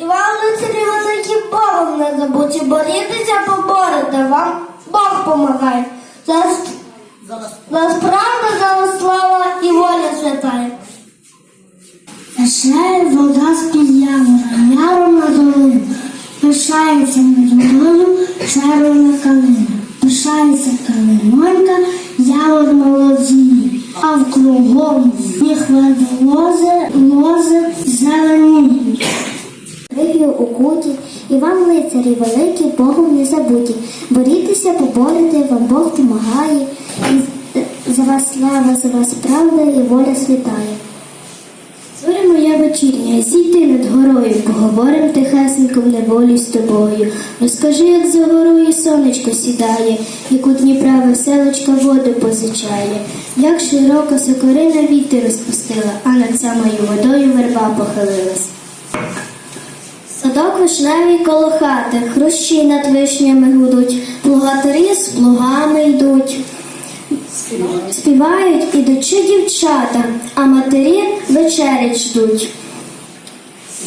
І вам лицарі великі Богом не забудьте, борітеся, поборете, вам Бог помагає. За, за правда, за вас слава і воля святая. Пишає вода з під явора, яром на долину. Пишається над водою червона калина. Пишається калинонька, явор молодіє. А в кругом їх веде лози, лози зелені. Ригію у куті, і вам лицарі великі, Богом не забуті. Борітеся, поборете, вам Бог помагає, і за вас слава, за вас правда і воля святає. Зоря моя вечірня, сійти над горою, поговорим тихесенько неволі з тобою. Розкажи, як за горою сонечко сідає, як у Дніпра веселочка воду позичає, як широко сокорина віти розпустила, а над самою водою верба похилилась. Садок вишневий коло хати, хрущі над вишнями гудуть, плугатарі з плугами йдуть. Співають ідучи дівчата, а матері вечерять ждуть.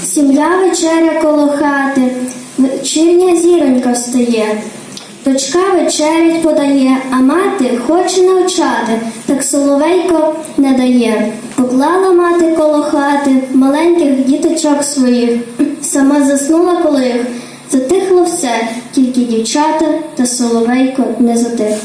Сім'я вечеря коло хати, вечірня зіронька встає. Дочка вечерять подає, а мати хоче навчати, так соловейко не дає. Поклала мати коло хати маленьких діточок своїх, сама заснула коло їх. Затихло все, тільки дівчата та соловейко не затих.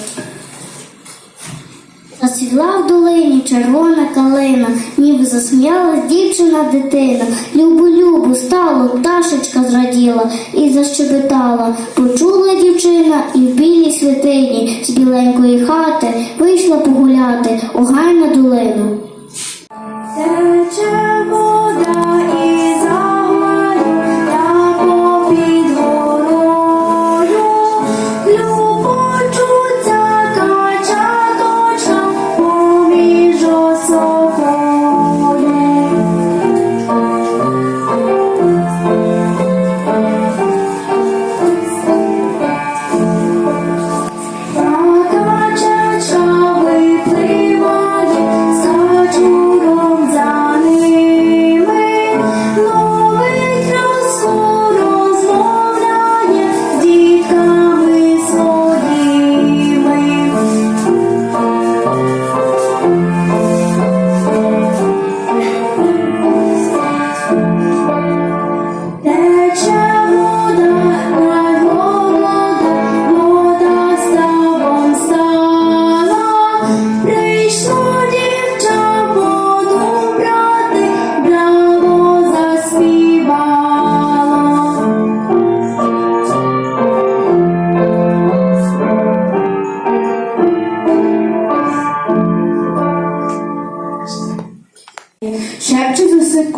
Засвіла в долині червона калина, ніби засміялась дівчина дитина. Любу любу стало, пташечка зраділа і защебетала. Почула дівчина і в білій святині з біленької хати вийшла погуляти у гай на долину.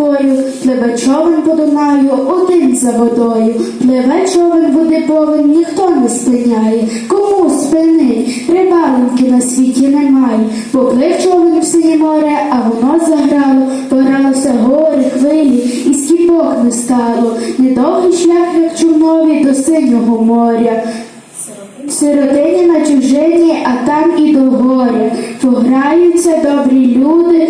Сикою, пливе човен по Дунаю, один за водою, пливе човен води повен, ніхто не спиняє. Кому спинить? Рибалинки на світі немає. Поплив човен в синє море, а воно заграло, погралося гори, хвилі, і скіпок не стало. Недовгий шлях, як човнові, до синього моря. В сиротині на чужині, а там і до горя. Пограються добрі люди,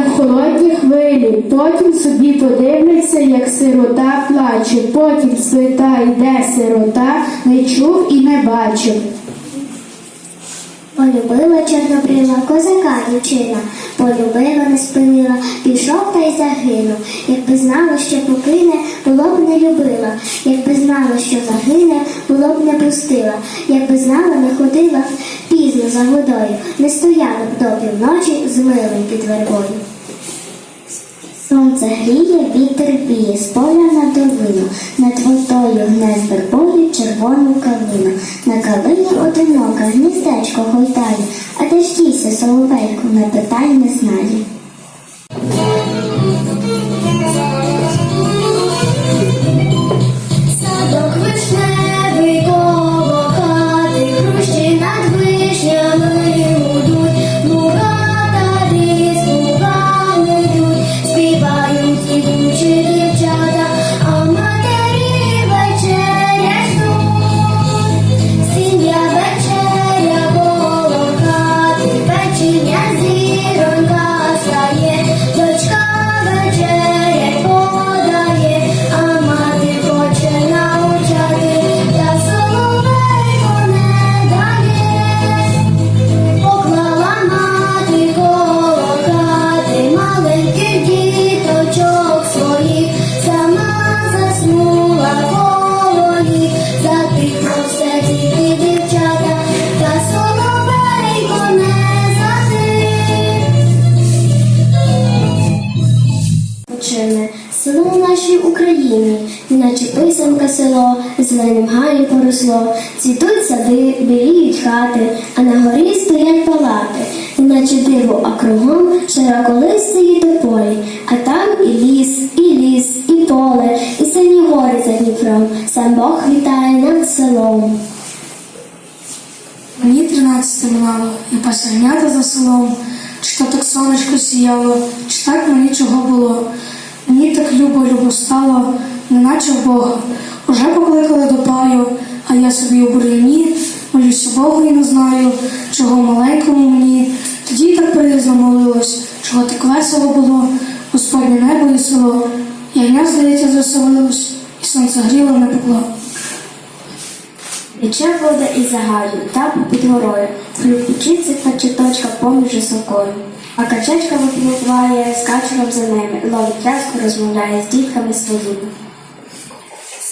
як холодні хвилі. Потім собі подивляться, як сирота плаче. Потім спитає, де сирота, не чув і не бачив. Полюбила чорнобрила козака дівчина, полюбила, не спинила, пішов та й загинув. Якби знала, що покине, було б не любила. Якби знала, що загине, було б не пустила. Якби знала, не ходила пізно за водою, не стояла б добрі вночі з милим під вербою. Сонце гріє, вітер б'є з поля на долину, над водою гне вербою червону калину. На калині одинока гніздечко гойдає, а де ж соловейку, не питай, не знає. Садок вишневий цвітуть сади, біліють хати, а на горі стоять палати, наче диво, а кругом широколистої тополі, а там і ліс, і ліс, і поле, і сині гори за Дніпром, сам Бог вітає над селом. Мені тринадцяти минало, і пасернята за селом, чи то так сонечко сіяло, чи так мені чого було. Мені так любо любо стало, неначе в Бога. Уже покликали до паю, а я собі у бур'яні, молюся Богу і не знаю, чого маленькому мені. Тоді так приязно молилось, чого так весело було, Господнє небо і село. Ягня, здається, заселилось, і сонце гріло не пекло. Тече вода із загаю, та під горою, хлюпочиться качеточка поміж високою. А качечка випливає з качером за ними, ловить тряску, розмовляє з дітками своїми.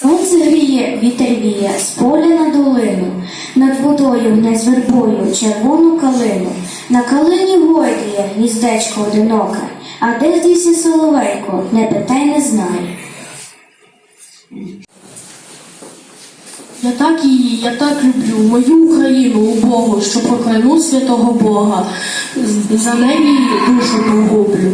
Сонце гріє, вітер віє, з поля на долину, над водою гне з вербою червону калину. На калині гойдіє гніздечко одиноке, а де здійсі соловейко, не питай, не знає. Я так її, я так люблю, мою Україну убогу, що прокляну святого Бога, за неї душу погублю.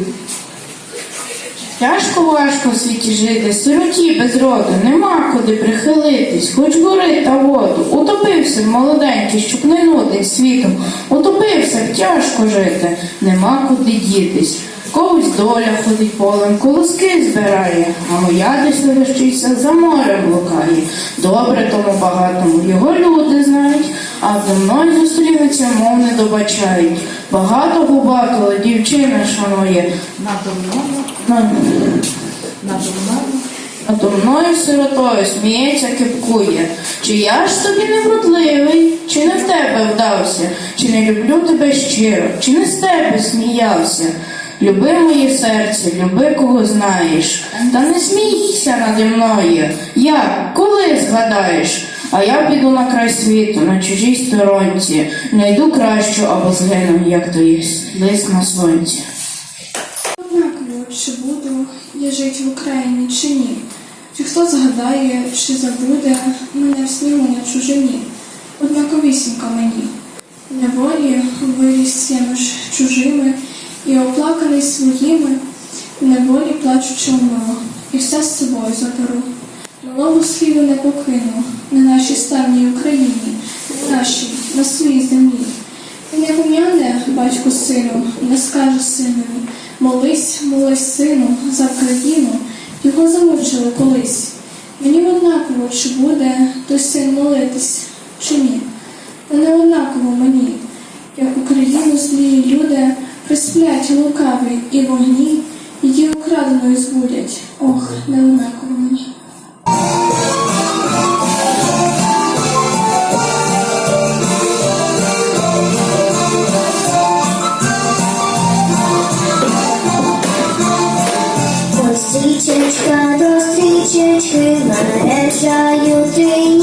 Тяжко важко в світі жити, сироті без роду, нема куди прихилитись, хоч гори та воду. Утопився в молоденький, щоб не нудить світом. Утопився тяжко жити, нема куди дітись. Когось доля ходить полем, колоски збирає, а моя десь вирощується за морем блукає. Добре тому багатому, його люди знають, а до мною зустрінуться, мов не добачають. Багато губатого дівчина шанує, на- надо мною, надо мною сиротою сміється, кипкує. Чи я ж тобі не вродливий, чи не в тебе вдався, чи не люблю тебе щиро, чи не з тебе сміявся. Люби моє серце, люби кого знаєш, та не смійся наді мною. Як, коли згадаєш? А я піду на край світу, на чужій сторонці, найду кращу або згину, як той лист на сонці. Жити в Україні чи ні? Чи хто згадає, чи забуде мене в снігу на чужині? Однаковісінько мені. Неволі виріс я між чужими і оплаканий своїми, неволі плачучи умило, і все з собою заберу. Малого сліду не покину на нашій славній Україні, на нашій, на своїй землі. І не пом'яне батько сину, не скаже синові, молись, молись, сину, за країну, його замучили колись. Мені однаково, чи буде той син молитись, чи ні. Та не однаково мені, як Україну злі люди присплять лукаві і вогні, її украденою збудять. Ох, не однаково мені. to you dream.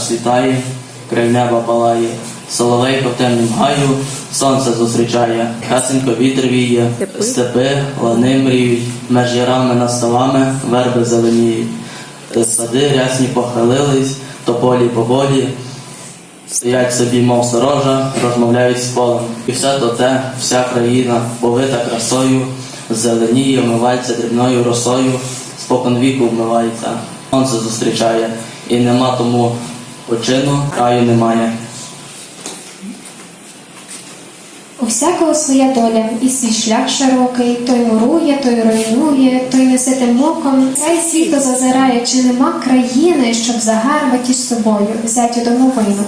Світає, край неба палає. Соловейко в темнім гаю, сонце зустрічає, хасенько вітер віє, степи, лани мріють, меж ярами над верби зеленіють. Сади рясні похилились, тополі поволі, стоять собі, мов сторожа, розмовляють з полем. І все то те, вся країна, повита красою, зеленіє, вмивається дрібною росою, спокон віку вмивається, сонце зустрічає, і нема тому почину, краю немає. У всякого своя доля, і свій шлях широкий, той мурує, той руйнує, той неситим оком. Край світу зазирає, чи нема країни, щоб загарбати з собою, взяти у домовину.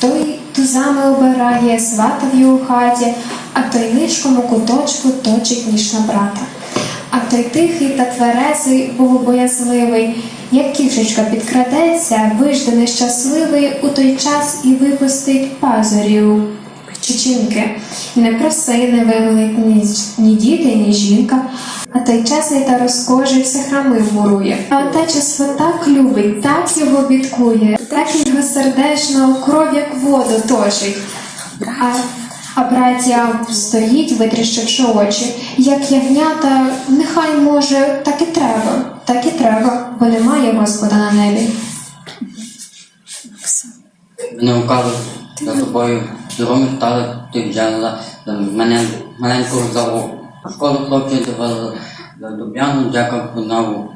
Той тузами обирає, свата в його хаті, а той нишком у куточку точить ніж на брата. А той тихий та тверезий, богобоязливий, як кішечка підкрадеться, вижде нещасливий у той час і випустить пазурів чечінки. Не проси, не вимолить ні, ні діти, ні жінка, а той чесний та розкожий все храми вмурує. А отечество так любить, так його бідкує, так його сердечно кров, як воду точить. А, а браття стоїть, витріщивши очі, як ягнята, нехай може, так і треба, так і треба, бо немає Господа на небі. Мене укали за тобою дорогу стали, ти взяла мене маленького заву. Школу хлопці давали за Дуб'яну, дякую подаву.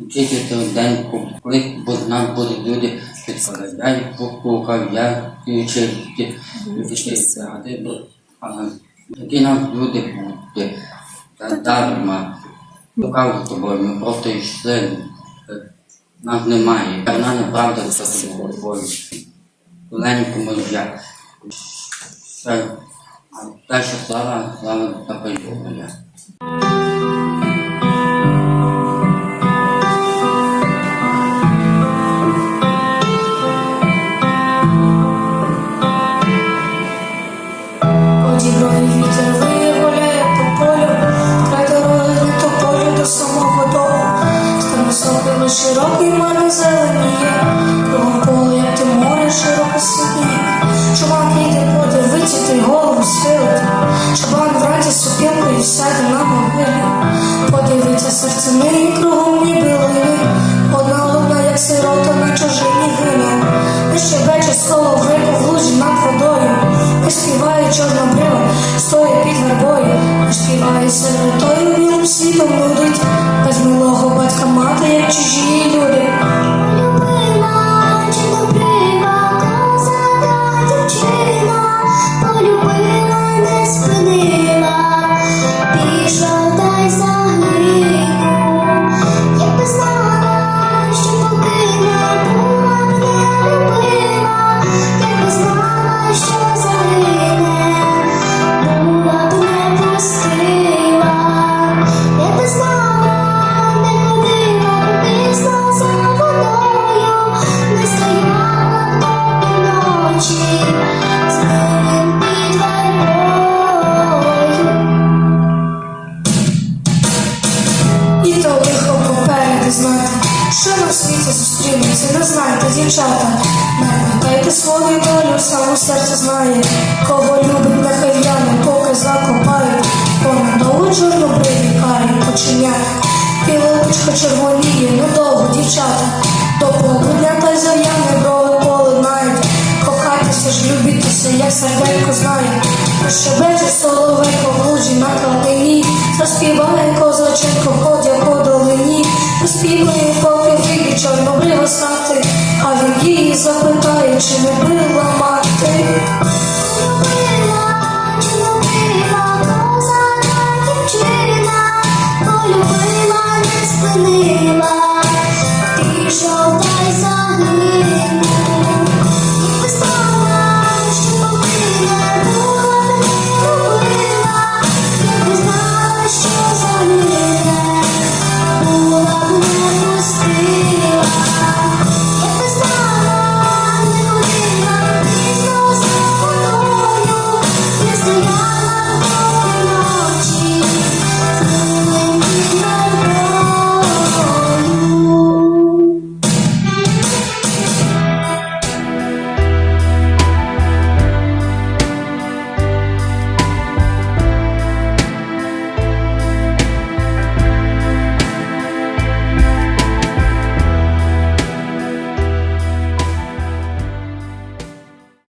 Вчити цей день, коли нас будуть люди підкладають, покухав, я вчити, ти. Такі нам люди будуть, та дарма. Шукав тобою, ми просто йшли. Нас немає. Вона неправда за тобою. Ленькому я. А далі слава, слава та моя. Ниє, кругом лини. Одна одна, як сирота на чужині гине. Не щебече соловейко в лужі над водою. Не співає чорнобрива, стоїть під вербою. Співає сиротою, білим світом нудить. Без милого батька мати, як чужі люди. Зустрінеться, не знайте, дівчата. Не питайте свою долю, саме серце знає, кого любить, нехай в'яне, поки закопають, понадовго чорнобриві карі починяють. Пілочка червоніє, недовго, дівчата, до полудня та зав'яне брови полинають. Кохайтеся ж, любітеся, як серденько знає. Щебече соловейко в лужі на кладині, заспіває козаченко, ходя по долині, заспіває поки чорнобрива з хати, а в її запитає, чи не била мати.